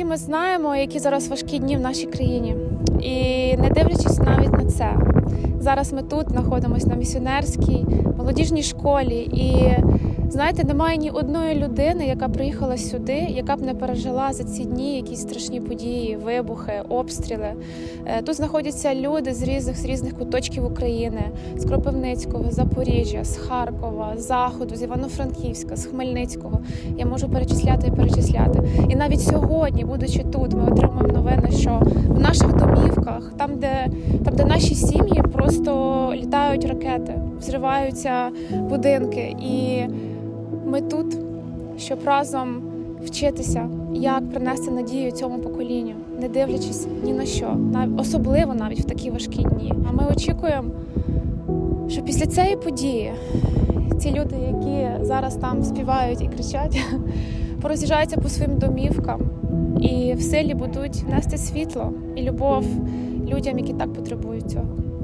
ми знаємо, які зараз важкі дні в нашій країні. І не дивлячись навіть на це, зараз ми тут знаходимося на місіонерській молодіжній школі. І знаєте, немає ні одної людини, яка приїхала сюди, яка б не пережила за ці дні якісь страшні події, вибухи, обстріли. Е, Тут знаходяться люди з різних з різних куточків України, з Кропивницького, Запоріжжя, з Харкова, з Заходу, з Івано-Франківська, з Хмельницького. Я можу перечисляти і перечисляти. І навіть сьогодні, будучи тут, ми отримуємо новини, що в наших домівках, там, де там, де наші сім'ї, просто літають ракети, взриваються будинки. І ми тут, щоб разом вчитися, як принести надію цьому поколінню, не дивлячись ні на що, особливо навіть в такі важкі дні. А ми очікуємо, що після цієї події ці люди, які зараз там співають і кричать, пороз'їжджаються по своїм домівкам і в силі будуть нести світло і любов людям, які так потребують цього.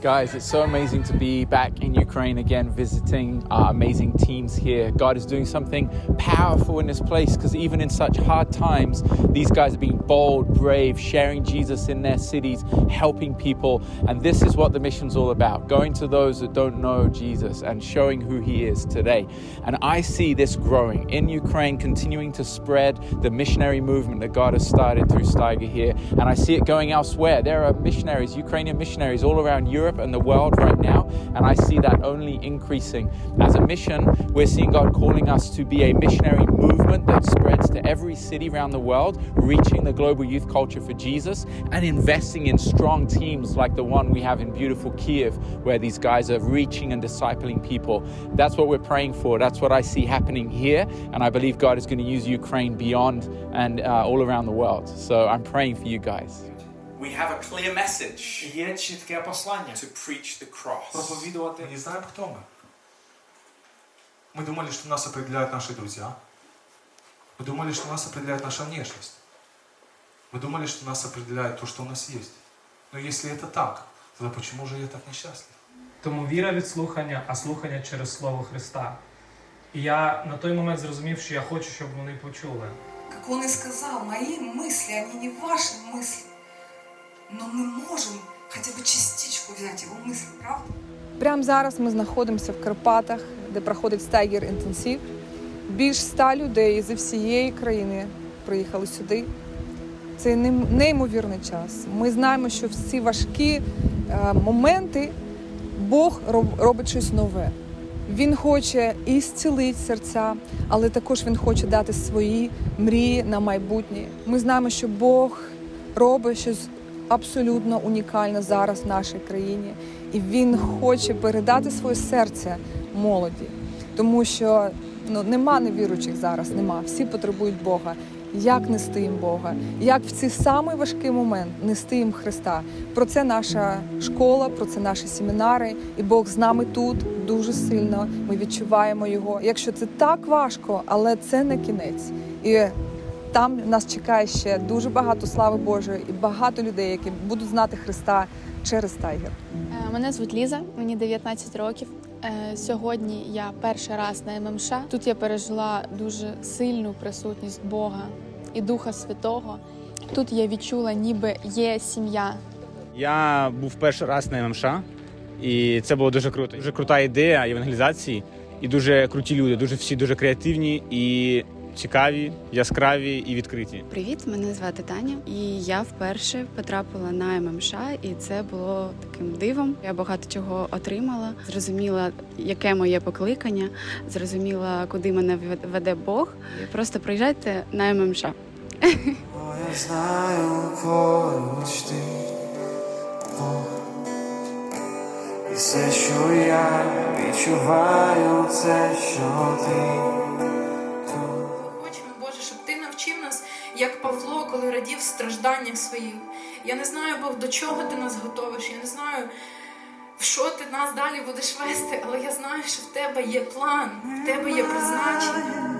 Guys, it's so amazing to be back in Ukraine again, visiting our amazing teams here. God is doing something powerful in this place because even in such hard times, these guys are being bold, brave, sharing Jesus in their cities, helping people. And this is what the mission's all about going to those that don't know Jesus and showing who he is today. And I see this growing in Ukraine, continuing to spread the missionary movement that God has started through Steiger here. And I see it going elsewhere. There are missionaries, Ukrainian missionaries all around Europe and the world right now. And I see that only increasing. As a mission, we're seeing God calling us to be a missionary movement that spreads to every city around the world, reaching the global youth culture for Jesus and investing in strong teams like the one we have in beautiful Kiev, where these guys are reaching and discipling people. That's what we're praying for. That's what I see happening here. And I believe God is going to use Ukraine beyond and uh, all around the world. So I'm praying for you guys. We have a clear message Є чітке послання to preach the cross. проповідувати. Мы не знаем, кто мы. Мы думали, что нас определяют наши друзья. Мы думали, что нас определяет наша внешность. Мы думали, что нас определяет то, что у нас есть. Но если это так, тогда почему же я так несчастлив? Тому віра від слухання, а слухання через Слово Христа. І я на той момент зрозумів, що я хочу, щоб вони почули. Как он и сказал, мои мысли, они не ваши мысли. Но мы можем хотя бы частичку взять его мысли, правда? Прямо зараз ми знаходимося в Карпатах, де проходить стайгер інтенсив. Більш ста людей зі всієї країни приїхали сюди. Це нейм- неймовірний час. Ми знаємо, що в ці важкі е, моменти Бог роб- робить щось нове. Він хоче і зцілити серця, але також він хоче дати свої мрії на майбутнє. Ми знаємо, що Бог робить щось абсолютно унікальне зараз в нашій країні, і він хоче передати своє серце молоді, тому що ну нема невіруючих зараз, нема. Всі потребують Бога. Як нести їм Бога, як в цей самий важкий момент нести їм Христа. Про це наша школа, про це наші семінари, і Бог з нами тут дуже сильно. Ми відчуваємо його. Якщо це так важко, але це не кінець. І там нас чекає ще дуже багато слави Божої і багато людей, які будуть знати Христа через Тайгер. Е, Мене звуть Ліза, мені 19 років. Е, Сьогодні я перший раз на ММШ. Тут я пережила дуже сильну присутність Бога і Духа Святого. Тут я відчула, ніби є сім'я. Я був перший раз на ММШ, і це було дуже круто. Дуже крута ідея евангелізації, і дуже круті люди, дуже всі дуже креативні і цікаві, яскраві і відкриті. Привіт, мене звати Таня, і я вперше потрапила на ММШ, і це було таким дивом. Я багато чого отримала, зрозуміла, яке моє покликання, зрозуміла, куди мене веде Бог. Просто приїжджайте на ММШ. Я знаю, поруч ти Бог. І все, що я відчуваю, це що ти коли радів в стражданнях своїх. Я не знаю, Бог, до чого ти нас готовиш. Я не знаю, в що ти нас далі будеш вести, але я знаю, що в тебе є план, в тебе є призначення.